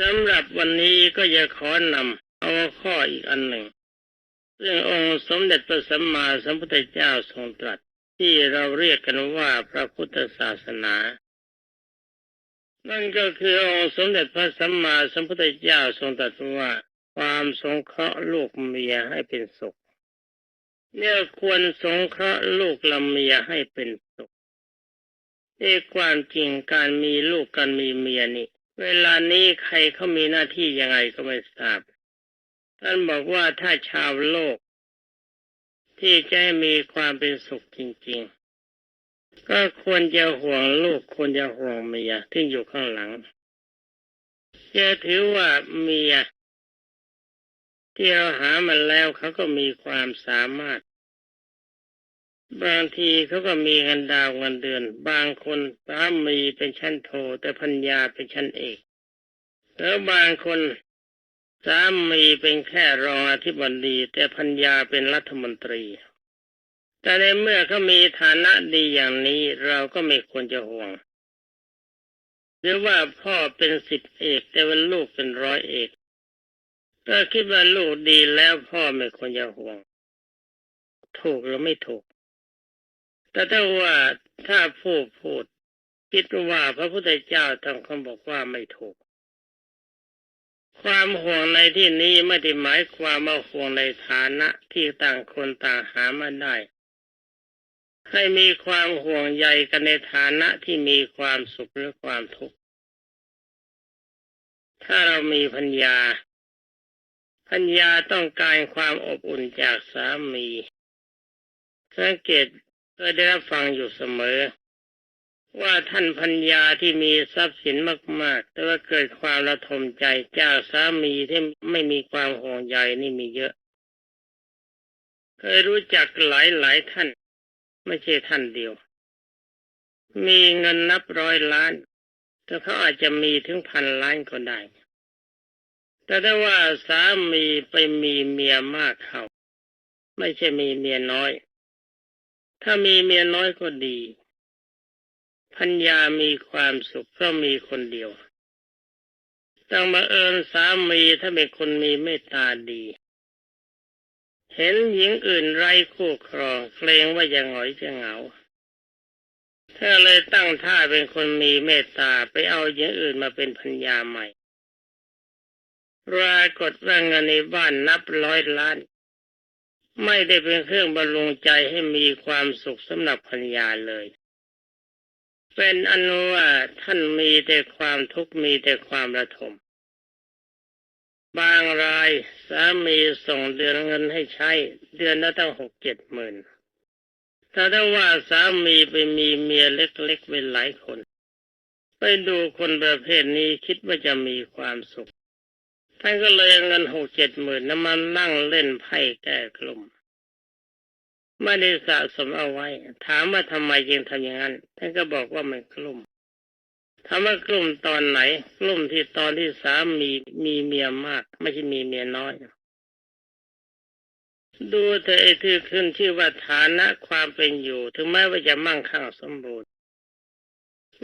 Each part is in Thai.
สำหรับวันนี้ก็จะขอนำเอาข้ออีกอันหนึ่งเรื่ององค์สมเด็จพระสัมมาสัมพุทธเจ้าทรงตรัสที่เราเรียกกันว่าพระพุทธศาสนา นั่นก็คือองค์สมเด็จพระสัมมาสัมพุทธเจ้าทรงตรัสว่าความสงเคราะห์ลูกเมียให้เป็นสุขเนี่ยควรสงเคราะห์ลูกลำเมียให้เป็นสุขเอความจริงการมีลูกการมีเมียนี่ เวลานี้ใครเขามีหน้าที่ยังไงก็ไม่ทราบ ท่านบอกว่าถ้าชาวโลก ที่จะมีความเป็นสุขจริง ๆ ก็ควรจะห่วงลูกควรจะห่วงเมียที่อยู่ข้างหลังจะถือว่าเมียที่เราหามาแล้วเขาก็มีความสามารถ บางทีเขาก็มีเงินดาวเงินเดือน บางคนสามีเป็นชั้นโท แต่พัญญาเป็นชั้นเอกแล้วบางคนสามีเป็นแค่รองอธิบดี แต่พัญญาเป็นรัฐมนตรี แต่ในเมื่อเขามีฐานะดีอย่างนี้เราก็ไม่ควรจะห่วง หรือว่าพ่อเป็นสิบเอกแต่ว่าลูกเป็นร้อยเอกถ้าคิดว่าลูกดีแล้วพ่อไม่ควรจะห่วง ถูกหรือไม่ถูก แต่ถ้าว่าถ้าผู้พูด คิดว่าพระพุทธเจ้าทำคำบอกว่าไม่ถูก ความห่วงในที่นี้ไม่ได้หมายความว่าห่วงในฐานะที่ต่างคนต่างหามาได้ ให้มีความห่วงใยกันในฐานะที่มีความสุขหรือความทุกข์ถ้าเรามีพัญญาพัญญาต้องการความอบอุ่นจากสามี สังเกต เคยได้รับฟังอยู่เสมอ ว่าท่านพัญญาที่มีทรัพย์สินมาก ๆ แต่ว่าเกิดความระทมใจจากสามีที่ไม่มีความห่วงใยนี่มีเยอะ เคยรู้จักหลายหลายท่าน ไม่ใช่ท่านเดียว มีเงินนับร้อยล้าน แต่เขาอาจจะมีถึงพันล้านก็ได้ แต่ถ้าว่าสามีไปมีเมียมากเขา ไม่ใช่มีเมียน้อย ถ้ามีเมียน้อยก็ดีพัญญามีความสุขเพราะมีคนเดียวต้องมาเอิญสามีถ้าเป็นคนมีเมตตาดี เห็นหญิงอื่นไร้คู่ครองเกรงว่าจะหงอยจะเหงาเธอเลยตั้งท่าเป็นคนมีเมตตาไปเอาหญิงอื่นมาเป็นพัญญาใหม่ปรากฏว่าเงินในบ้านนับร้อยล้าน ไม่ได้เป็นเครื่องบรรลุงใจให้มีความสุขสำหรับพัญญาเลย เป็นอนุว่าท่านมีแต่ความทุกข์มีแต่ความระทม บางรายสามีส่งเดือนเงินให้ใช้ เดือนละตั้งหกเจ็ดหมื่นถ้าได้ว่าสามีไปมีเมียเล็กๆเป็นหลายคน ไปดูคนประเภทนี้คิดว่าจะมีความสุข ท่านก็เลยเงินหกเจ็ดหมื่นน้ำมันนั่งเล่นไพ่แก้กลุ่มไม่ได้สะสมเอาไว้ ถามว่าทำไมจึงทำอย่างนั้นท่านก็บอกว่ามันกลุ่มถามว่ากลุ่มตอนไหน กลุ่มที่ตอนที่สามีมีเมียมาก ไม่ใช่มีเมียน้อย ดูเธอไอ้ที่ขึ้นชื่อว่าฐานะความเป็นอยู่ ถึงแม้ว่าจะมั่งคั่งสมบูรณ์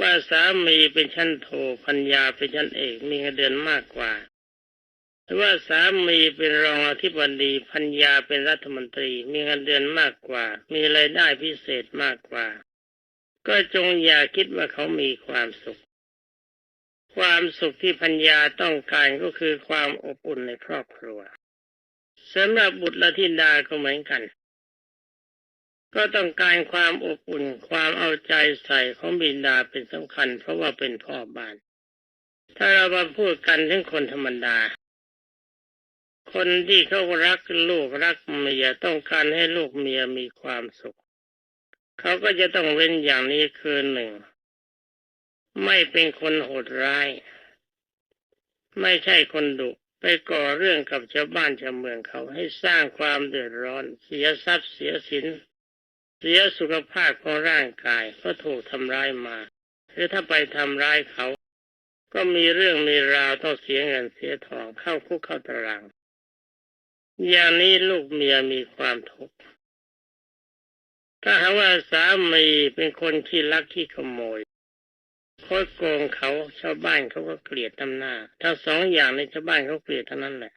ว่าสามีเป็นชั้นโทพัญญาเป็นชั้นเอกมีเงินเดือนมากกว่า ว่าสามีเป็นรองอธิบดีพัญญาเป็นรัฐมนตรี มีเงินเดือนมากกว่า มีรายได้พิเศษมากกว่า ก็จงอย่าคิดว่าเขามีความสุข ความสุขที่พัญญาต้องการก็คือความอบอุ่นในครอบครัวสำหรับบุตรละธิดาก็เหมือนกัน ก็ต้องการความอบอุ่นความเอาใจใส่ของบิดาเป็นสำคัญ เพราะว่าเป็นพ่อบ้าน ถ้าเรามาพูดกันถึงคนธรรมดา คนที่เขารักลูกรักเมียต้องการให้ลูกเมียมีความสุข เขาก็จะต้องเว้นอย่างนี้คือหนึ่ง ไม่เป็นคนโหดร้าย ไม่ใช่คนดุไปก่อเรื่องกับชาวบ้านชาวเมืองเขาให้สร้างความเดือดร้อน เสียทรัพย์เสียสิน เสียสุขภาพของร่างกายก็ถูกทำร้ายมาหรือถ้าไปทำร้ายเขา ก็มีเรื่องมีราวต้องเสียเงินเสียทองเข้าคุกเข้าตาราง อย่างนี้ลูกเมียมีความทุกข์ถ้าหากว่าสามีเป็นคนขี้ลักขี้ขโมยคดโกงเขาชาวบ้านเขาก็เกลียดตำหน้าทั้งสองอย่างในชาวบ้านเขาเกลียดทั้งนั้นแหละ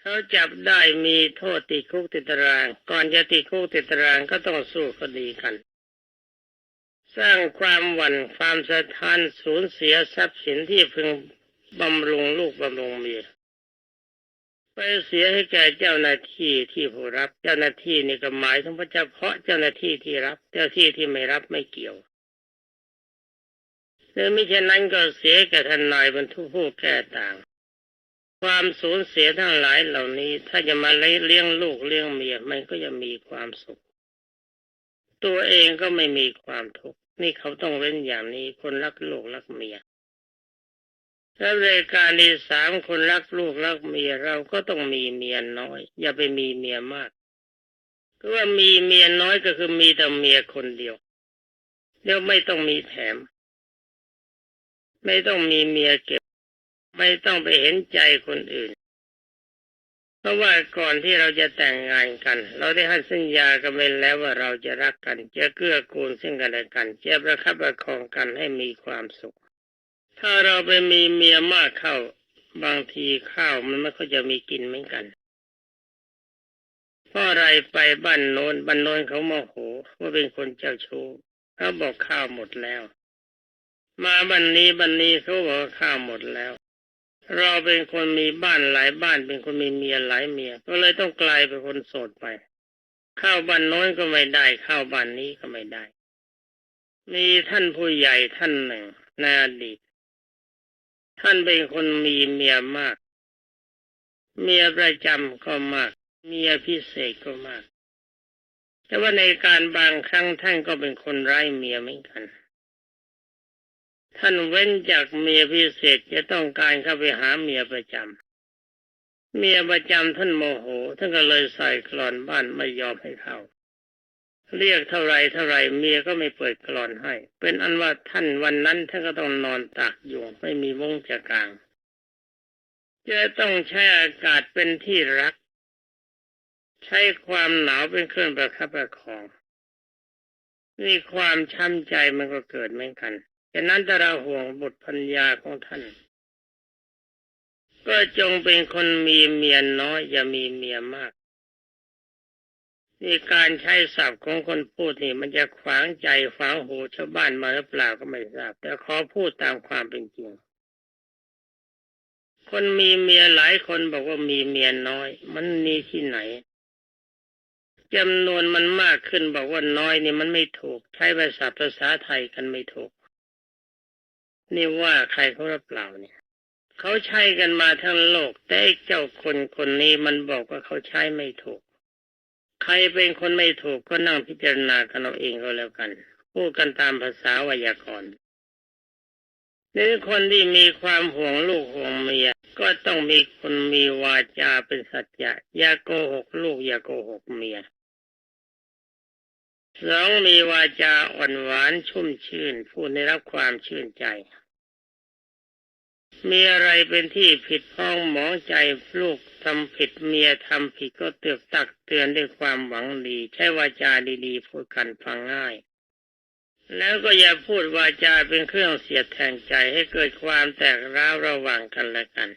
เขาจับได้มีโทษติดคุกติดตาราง ก่อนจะติดคุกติดตารางก็ต้องสู้คดีกัน สร้างความหวั่นความสะท้านสูญเสียทรัพย์สินที่พึงบำรุงลูกบำรุงเมีย ไปเสียให้แก่เจ้าหน้าที่ที่ผู้รับ เจ้าหน้าที่นี่ก็หมายถึงพระเฉพาะเจ้าหน้าที่ที่รับ เจ้าที่ที่ไม่รับไม่เกี่ยวหรือไม่เช่นนั้นก็เสียแก่ทนายบรรทุกผู้แก้ต่าง ความสูญเสียทั้งหลายเหล่านี้ ถ้าจะมาเลี้ยงลูกเลี้ยงเมียมันก็จะมีความสุข ตัวเองก็ไม่มีความทุกข์นี่เขาต้องเว้นอย่างนี้คนรักลูกรักเมีย แล้วรายการที่สามคนรักลูกรักเมียเราก็ต้องมีเมียน้อย อย่าไปมีเมียมากก็ว่ามีเมียน้อยก็คือมีแต่เมียคนเดียวเดี๋ยวไม่ต้องมีแถม ไม่ต้องมีเมียเก็บ ไม่ต้องไปเห็นใจคนอื่น เพราะว่าก่อนที่เราจะแต่งงานกัน เราได้ให้สัญญากันไปแล้วว่าเราจะรักกัน จะเกื้อกูลซึ่งกันและกันจะประคับประคองกันให้มีความสุข ถ้าเราไปมีเมียมากเข้า บางทีข้าวมันไม่ค่อยจะมีกินเหมือนกันเพราะอะไรไปบ้านโน้นบ้านโน้นเขาโมโหว่าเป็นคนเจ้าชู้เขาบอกข้าวหมดแล้ว มาบ้านนี้บ้านนี้เขาบอกข้าวหมดแล้ว เราเป็นคนมีบ้านหลายบ้านเป็นคนมีเมียหลายเมีย ก็เลยต้องกลายเป็นคนโสดไป ข้าวบ้านโน้นก็ไม่ได้ข้าวบ้านนี้ก็ไม่ได้ มีท่านผู้ใหญ่ท่านหนึ่งในอดีต ท่านเป็นคนมีเมียมาก เมียประจำก็มาก เมียพิเศษก็มาก แต่ว่าในการบางครั้งท่านก็เป็นคนไร้เมียเหมือนกัน ท่านเว้นจากเมียพิเศษจะต้องการเข้าไปหาเมียประจำเมียประจำท่านโมโห ท่านก็เลยใส่กลอนบ้านไม่ยอมให้เข้า เรียกเท่าไรเท่าไรเมียก็ไม่เปิดกลอนให้ เป็นอันว่าท่านวันนั้นท่านก็ต้องนอนตากอยู่ไม่มีมุ้งจะกลางจะต้องใช้อากาศเป็นที่รัก ใช้ความหนาวเป็นเครื่องประคับประคองนี่ความช้ำใจมันก็เกิดเหมือนกันฉะนั้นถ้าเราห่วงบุตรพัญญาของท่าน ก็จงเป็นคนมีเมียน้อยอย่ามีเมียมาก นี่การใช้ศัพท์ของคนพูดนี่ มันจะขวางใจขวางหูชาวบ้านมาหรือเปล่าก็ไม่ทราบ แต่ขอพูดตามความเป็นจริง คนมีเมียหลายคนบอกว่ามีเมียน้อย มันมีที่ไหนจำนวนมันมากขึ้นบอกว่าน้อยนี่มันไม่ถูก ใช้ภาษาภาษาไทยกันไม่ถูก นี่ว่าใครเขารับเปล่าเนี่ยเขาใช้กันมาทั้งโลก แต่เจ้าคนคนนี้มันบอกว่าเขาใช้ไม่ถูก รเป็นคนไม่ถูกก็นั่งพิจารณากันเอาเองก็แล้วกัน พูดกันตามภาษาวยากรณ์นี่คนที่มีความห่วงลูกห่วงเมีย ก็ต้องมีคนมีวาจาเป็นสัจจะอย่าโกหกลูกอย่าโกหกเมียสองมีวาจาอ่อนหวานชุ่มชื่นผู้ได้รับความชื่นใจ มีอะไรเป็นที่ผิดพ้องหมองใจลูก ทำผิดเมียทำผิดก็เตือกตักเตือนด้วยความหวังดี ใช้วาจาดีๆพูดกันฟังง่าย แล้วก็อย่าพูดวาจาเป็นเครื่องเสียดแทงใจให้เกิดความแตกร้าวระหว่างกันและกัน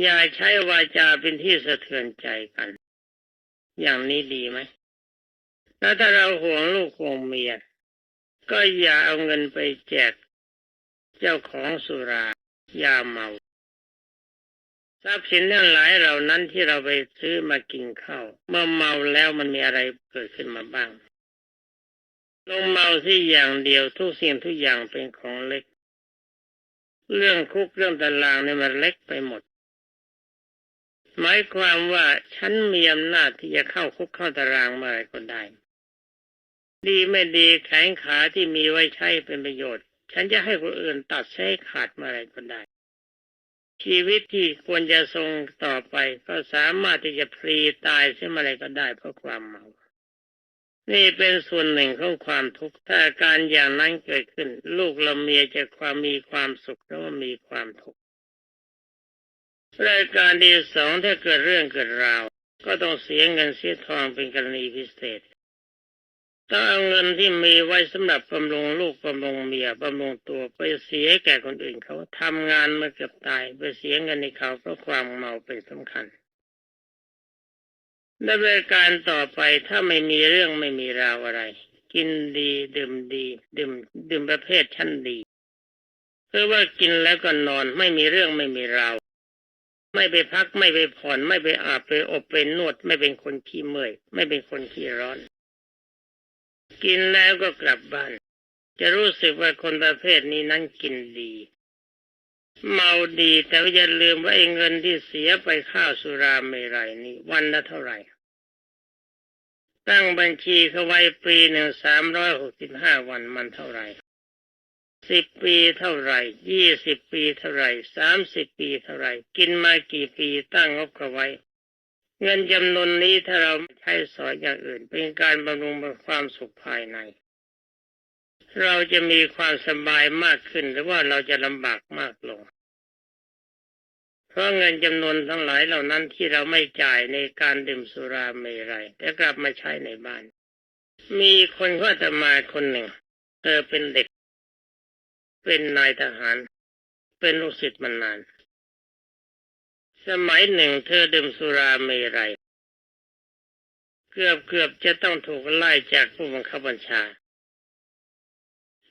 อย่าใช้วาจาเป็นที่สะเทือนใจกัน อย่างนี้ดีไหมแล้วถ้าเราห่วงลูกห่วงเมีย ก็อย่าเอาเงินไปแจก เจ้าของสุรายาเมา ทรัพย์สินทั้งหลายเหล่านั้นที่เราไปซื้อมากินข้าวเมื่อเมาแล้วมันมีอะไรเกิดขึ้นมาบ้างลงเมาที่อย่างเดียวทุกสิ่งทุกอย่างเป็นของเล็ก เรื่องคุกเรื่องตารางเนี่ยมันเล็กไปหมด หมายความว่าฉันมีอำนาจที่จะเข้าคุกเข้าตารางเมื่อไรก็ได้ ดีไม่ดีแขนขาที่มีไว้ใช้เป็นประโยชน์ ฉันจะให้คนอื่นตัดใช้ขาดเมื่อไรก็ได้ ชีวิตที่ควรจะทรงต่อไป ก็สามารถที่จะพลีตายเสียมื่อไรก็ได้เพราะความเมา นี่เป็นส่วนหนึ่งของความทุกข์ถ้าการอย่างนั้นเกิดขึ้น ลูกเราเมียจะความมีความสุขหรือว่ามีความทุกข์รายการที่สองถ้าเกิดเรื่องเกิดราว ก็ต้องเสียเงินเสียทองเป็นกรณีพิเศษ ต้องเอาเงินที่มีไว้สำหรับบำรุงลูกบำรุงเมียบำรุงตัวไปเสียแก่คนอื่นเขาทำงานมาเกือบตายไปเสียเงินในเขาเพราะความเมาเป็นสำคัญดำเนินการต่อไปถ้าไม่มีเรื่องไม่มีราวอะไร กินดีดื่มดี ดื่มดื่มประเภทชั้นดีเพื่อว่ากินแล้วก็นอนไม่มีเรื่องไม่มีราวไม่ไปพักไม่ไปผ่อนไม่ไปอาบไปอบไปนวด ไม่เป็นคนขี้เมื่อย ไม่เป็นคนขี้ร้อน กินแล้วก็กลับบ้าน จะรู้สึกว่าคนประเภทนี้นั้นกินดี เมาดีแต่ว่าอย่าลืมว่าไอ้เงินที่เสียไปข้าวสุราเมรัยนี่วันละเท่าไหร่ ตั้งบัญชีเขาไว้ปีหนึ่งสามร้อยหกสิบห้าวันมันเท่าไหร่สิบปีเท่าไหร่ยี่สิบปีเท่าไหร่สามสิบปีเท่าไหร่ กินมากี่ปีตั้งงบเขาไว้ เงินจำนวนนี้ถ้าเราใช้สอยอย่างอื่น เป็นการบำรุงความสุขภายใน เราจะมีความสบายมากขึ้นหรือว่าเราจะลำบากมากลง เพราะเงินจำนวนทั้งหลายเหล่านั้นที่เราไม่จ่ายในการดื่มสุราเมรัยแต่กลับมาใช้ในบ้าน มีคนก็จะมาคนหนึ่ง เธอเป็นเด็ก เป็นนายทหาร เป็นลูกศิษย์มานาน สมัยหนึ่งเธอดื่มสุราเมรัยเกือบเกือบจะต้องถูกไล่จากผู้บังคับบัญชา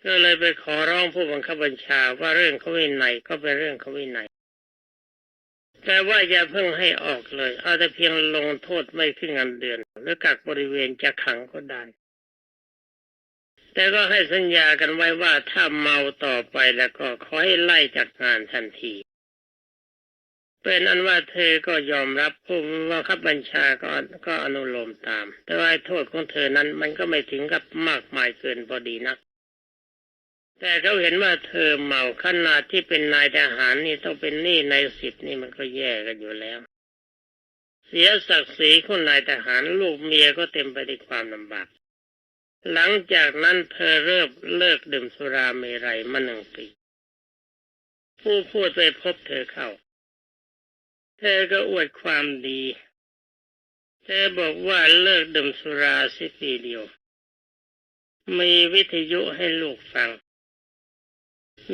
ก็เลยไปขอร้องผู้บังคับบัญชาว่าเรื่องเขาวินัยก็เป็นเรื่องเขาวินัย แต่ว่าอย่าเพิ่งให้ออกเลย เอาแต่เพียงลงโทษไม่ขึ้นเงินเดือน หรือกักบริเวณจะขังก็ได้ แต่ก็ให้สัญญากันไว้ว่าถ้าเมาต่อไปแล้วก็ขอให้ไล่จากงานทันที เป็นอันว่าเธอก็ยอมรับผู้บังคับบัญชาก็ก็อนุโลมตาม แต่ว่าโทษของเธอนั้นมันก็ไม่ถึงกับมากมายเกินพอดีนัก แต่เขาเห็นว่าเธอเมาขนาดที่เป็นนายทหารนี่ต้องเป็นหนี้ในสิบนี่มันก็แย่กันอยู่แล้ว เสียศักดิ์ศรีของนายทหารลูกเมียก็เต็มไปด้วยความลำบาก หลังจากนั้นเธอเริ่มเลิกดื่มสุราเมรัยมาหนึ่งปี ผู้พูดไปพบเธอเข้า เธอก็อวดความดี เธอบอกว่าเลิกดื่มสุราสิปีเดียว มีวิทยุให้ลูกฟัง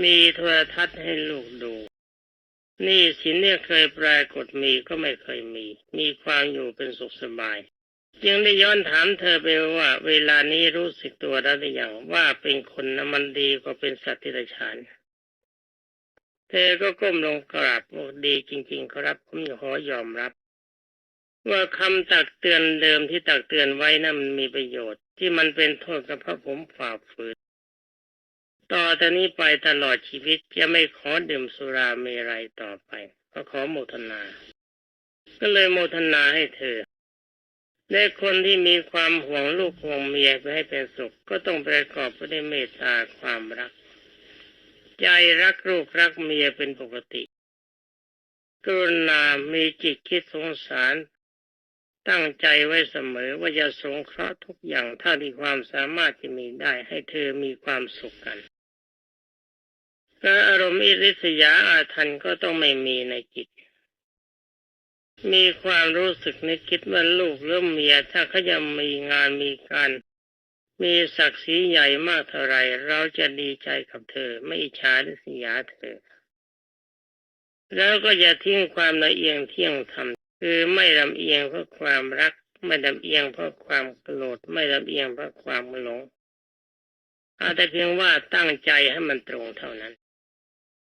มีโทรทัศน์ให้ลูกดูนี่สินเนี่ยเคยปรากฏมีก็ไม่เคยมี มีความอยู่เป็นสุขสบาย จึงได้ย้อนถามเธอไปว่า เวลานี้รู้สึกตัวแล้วหรือยังว่าเป็นคนนะมันดีกว่าเป็นสัตว์ที่ไรฉาน เธอก็ก้มลงกราบบอกดีจริง ๆ ครับผมขอยอมรับ ว่าคำตักเตือนเดิมที่ตักเตือนไว้นั้นมีประโยชน์ ที่มันเป็นโทษกับพระผมฝ่าฝืน ต่อจากนี้ไปตลอดชีวิตจะไม่ขอดื่มสุราเมรัยต่อไป ก็ขอโมทนา ก็เลยโมทนาให้เธอในคนที่มีความห่วงลูกห่วงเมียไปให้เป็นสุข ก็ต้องประกอบไปด้วยเมตตาความรัก ใจรักลูกรักเมียเป็นปกติ กรุณามีจิตคิดสงสาร ตั้งใจไว้เสมอว่าจะสงเคราะห์ทุกอย่างเท่าที่ความสามารถจะมีได้ให้เธอมีความสุขกันการอารมณ์อิริษยาอาทันก็ต้องไม่มีในจิต มีความรู้สึกในคิดว่าลูกหรือเมียถ้าเขาจะมีงานมีการ มีศักดิ์ศรีใหญ่มากเท่าไรเราจะดีใจกับเธอ ไม่อิจฉาหรือเสียเธอ แล้วก็อย่าทิ้งความละเอียงเที่ยงธรรมคือไม่ลำเอียงเพราะความรัก ไม่ลำเอียงเพราะความโกรธไม่ลำเอียงเพราะความหลงอาแต่เพียงว่าตั้งใจให้มันตรงเท่านั้น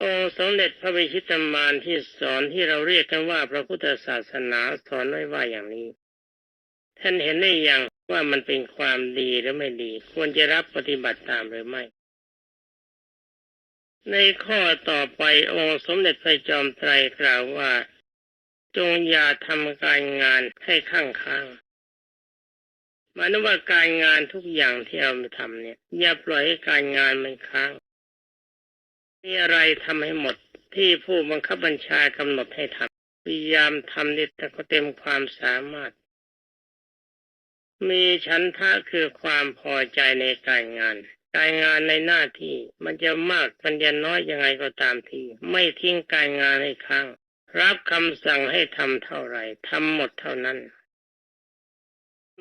องค์สมเด็จพระบิชิตมานที่สอนที่เราเรียกกันว่าพระพุทธศาสนาสอนไว้ว่าอย่างนี้ ท่านเห็นได้อย่างว่ามันเป็นความดีหรือไม่ดี ควรจะรับปฏิบัติตามหรือไม่ ในข้อต่อไปองค์สมเด็จพระจอมไตรกล่าวว่า จงอย่าทำการงานให้ข้างค้างมายถึงว่าการงานทุกอย่างที่เราทำเนี่ย อย่าปล่อยให้การงานมันค้างมีอะไรทำให้หมดที่ผู้บังคับบัญชากำหนดให้ทำพยายามทำนิดแต่ก็เต็มความสามารถ มีฉันทะคือความพอใจในการงาน การงานในหน้าที่มันจะมากมันจะน้อยยังไงก็ตามที ไม่ทิ้งการงานให้ค้าง รับคำสั่งให้ทำเท่าไหร่ทำหมดเท่านั้น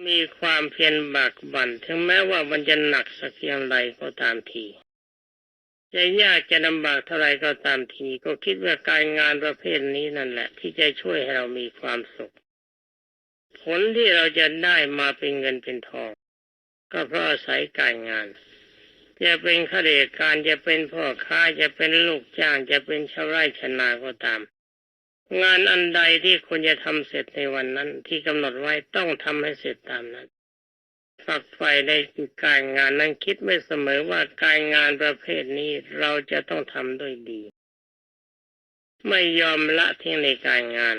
มีความเพียรบักบั่นถึงแม้ว่ามันจะหนักสักเพียงไรก็ตามทีจะยากจะลำบากเท่าไรก็ตามที ก็คิดว่าการงานประเภทนี้นั่นแหละ ที่จะช่วยให้เรามีความสุข ผลที่เราจะได้มาเป็นเงินเป็นทอง ก็เพราะอาศัยการงาน จะเป็นข้าราชการจะเป็นพ่อค้าจะเป็นลูกจ้างจะเป็นชาวไร่ชนาก็ตาม งานอันใดที่ควรจะทำเสร็จในวันนั้น ที่กำหนดไว้ต้องทำให้เสร็จตามนั้นฝักใฝ่ในการงานนั้นคิดไม่เสมอว่าการงานประเภทนี้เราจะต้องทำด้วยดี ไม่ยอมละทิ้งในการงาน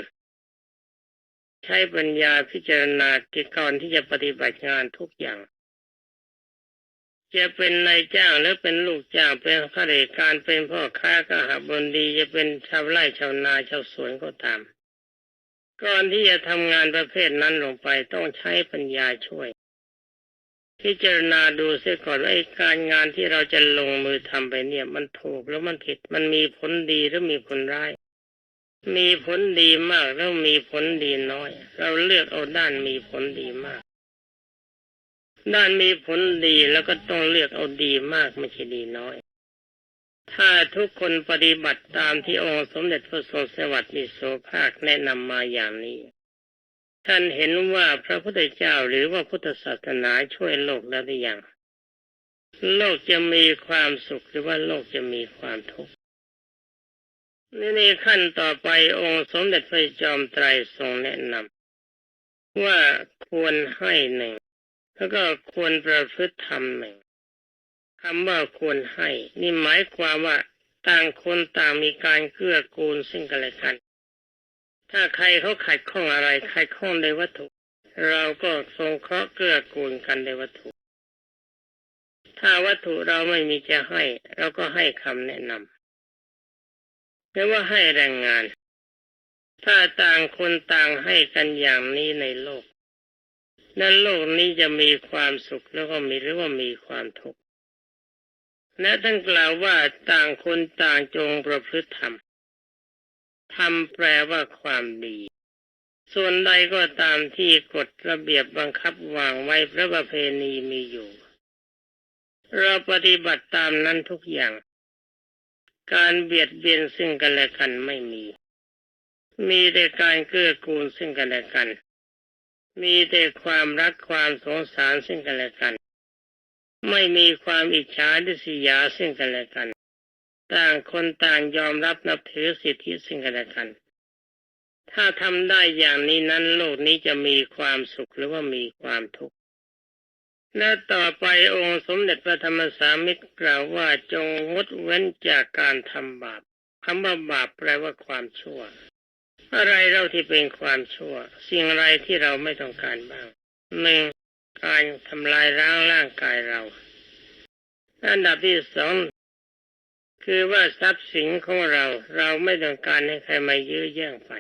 ใช้ปัญญาพิจารณากิจกรที่จะปฏิบัติงานทุกอย่าง จะเป็นนายจ้างหรือเป็นลูกจ้างเป็นข้าราชการเป็นพ่อค้าก็หาบดี จะเป็นชาวไร่ชาวนาชาวสวนก็ตาม ก่อนที่จะทำงานประเภทนั้นลงไปต้องใช้ปัญญาช่วย พิจารณาดูเสียก่อนว่าการงานที่เราจะลงมือทำไปเนี่ย มันถูกหรือมันผิดมันมีผลดีหรือมีผลร้าย มีผลดีมากแล้วมีผลดีน้อย เราเลือกเอาด้านมีผลดีมาก ด้านมีผลดีแล้วก็ต้องเลือกเอาดีมากไม่ใช่ดีน้อย ถ้าทุกคนปฏิบัติตามที่องค์สมเด็จพระทรงสวัสดิโสภาคแนะนำมาอย่างนี้ ท่านเห็นว่าพระพุทธเจ้าหรือว่าพุทธศาสนาช่วยโลกแล้วหรือยังโลกจะมีความสุขหรือว่าโลกจะมีความทุกข์ นี่ในขั้นต่อไปองค์สมเด็จพระจอมไตรทรงแนะนำว่าควรให้หนึ่ง แล้วก็ควรประพฤติธรรมหนึ่งคำว่าควรให้ นี่หมายความว่าต่างคนต่างมีการเกื้อกูลซึ่งกันและกัน ถ้าใครเขาขัดข้องอะไรขัดข้องในวัตถุ เราก็ทรงเคราะห์เกื้อกูลกันในวัตถุ ถ้าวัตถุเราไม่มีจะให้ เราก็ให้คำแนะนำ หรือว่าให้แรงงาน ถ้าต่างคนต่างให้กันอย่างนี้ในโลก นั้นโลกนี้จะมีความสุขแล้วก็มีหรือว่ามีความทุกข์และท่านกล่าวว่าต่างคนต่างจงประพฤติธรรมธรรมแปลว่าความดี ส่วนใดก็ตามที่กฎระเบียบบังคับวางไว้พระประเพณีมีอยู่ เราปฏิบัติตามนั้นทุกอย่าง การเบียดเบียนซึ่งกันและกันไม่มี มีแต่การเกื้อกูลซึ่งกันและกัน มีแต่ความรักความสงสารซึ่งกันและกัน ไม่มีความอิจฉาริษยาซึ่งกันและกัน ต่างคนต่างยอมรับนับถือสิทธิซึ่งกันและกัน ถ้าทำได้อย่างนี้นั้นโลกนี้จะมีความสุขหรือว่ามีความทุกข์ และต่อไปองค์สมเด็จพระธรรมสามิตรกล่าวว่าจงงดเว้นจากการทำบาปคำว่าบาปแปลว่าความชั่ว อะไรเราที่เป็นความชั่ว สิ่งอะไรที่เราไม่ต้องการบ้างหนึ่งการทำลายร่างร่างกายเราอันดับที่สองคือว่าทรัพย์สินของเราเราไม่ต้องการให้ใครมายื้อแย่งไป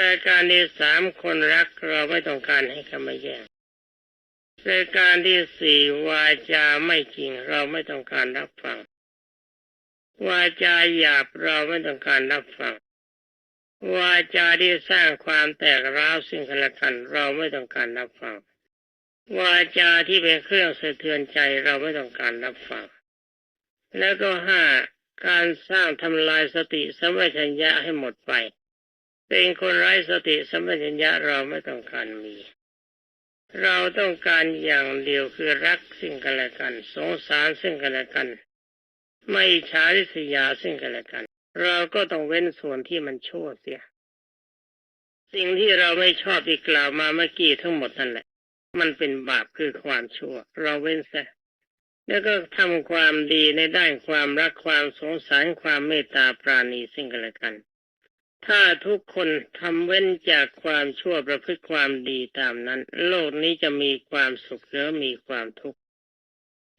รายการที่สามคนรักเราไม่ต้องการให้ใครมาแย่ง รายการที่สี่วาจาไม่จริง เราไม่ต้องการรับฟัง วาจาหยาบเราไม่ต้องการรับฟัง วาจาที่สร้างความแตกร้าวซึ่งกันและกัน เราไม่ต้องการรับฟัง วาจาที่เป็นเครื่องสะเทือนใจเราไม่ต้องการรับฟัง แล้วก็ห้าการสร้างทำลายสติสัมัชัญญะให้หมดไป เป็นคนไร้สติสัมัชัญญะเราไม่ต้องการมี เราต้องการอย่างเดียวคือรักซึ่งกันและกัน สงสารซึ่งกันและกัน ไม่ฉาริษยาซึ่งกันและกัน เราก็ต้องเว้นส่วนที่มันชั่วเสีย สิ่งที่เราไม่ชอบที่กล่าวมาเมื่อกี้ทั้งหมดนั่นแหละ มันเป็นบาปคือความชั่ว เราเว้นซะแล้วก็ทำความดีในด้านความรักความสงสารความเมตตาปราณีซึ่งกันและกัน ถ้าทุกคนทำเว้นจากความชั่วประพฤติความดีตามนั้น โลกนี้จะมีความสุขหรือมีความทุกข์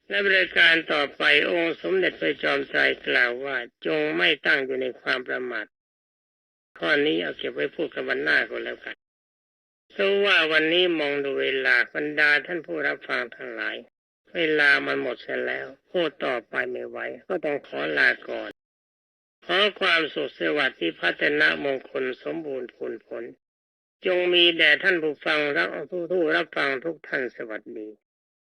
และบริการต่อไปองค์สมเด็จพระจอมไตรกล่าวว่า จงไม่ตั้งอยู่ในความประมาทข้อนี้เอาเก็บไว้พูดกันวันหน้าก็แล้วกันเพราะว่าวันนี้มองดูเวลาบรรดาท่านผู้รับฟังทั้งหลาย เวลามันหมดเสียแล้วพูดต่อไปไม่ไหวก็ต้องขอลาก่อน ขอความสุขสวัสดิ์ที่พัฒนามงคลสมบูรณ์ผลผล จงมีแด่ท่านผู้ฟังรับผู้ผู้รับฟังทุกท่านสวัสดี